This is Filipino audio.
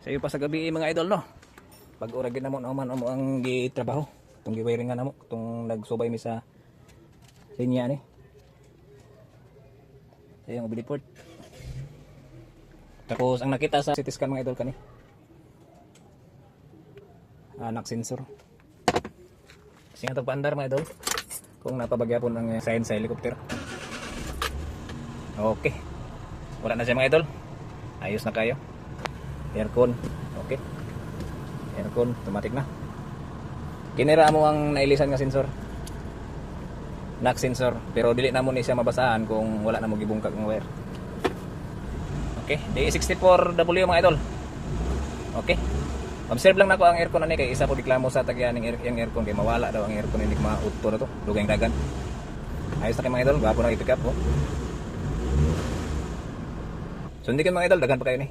Sa iyo pa sa gabi mga idol no. Pag uragin na mo naman amo ang gitrabaho. Itong giwiring nga namo, itong nagsubay mi sa linya ni. Sa yung biliport. Tapos ang nakita sa CT scan mga idol kani. Anak sensor. Kasi nga paandar mga idol. Kung napabagyapon ang eh, sign sa helicopter. Okay. Wala na siya mga idol. Ayos na kayo. Aircon. Okay. Aircon. Automatic na. Kinira mo ang nailisan nga sensor. Knock sensor. Pero dili na mo ni siya mabasahan kung wala na mo gibungkag ng wire. Okay. D64W mga idol. Okay. Observe lang nako ang aircon ani kay isa ko reklamo sa tagyaning air, aircon kay mawala daw ang aircon hindi mautto na to. Dugay dagan. Ayos na kay mga idol, gwapo na i-pick up oh. So hindi kayo mga idol, dagan pa kayo ni.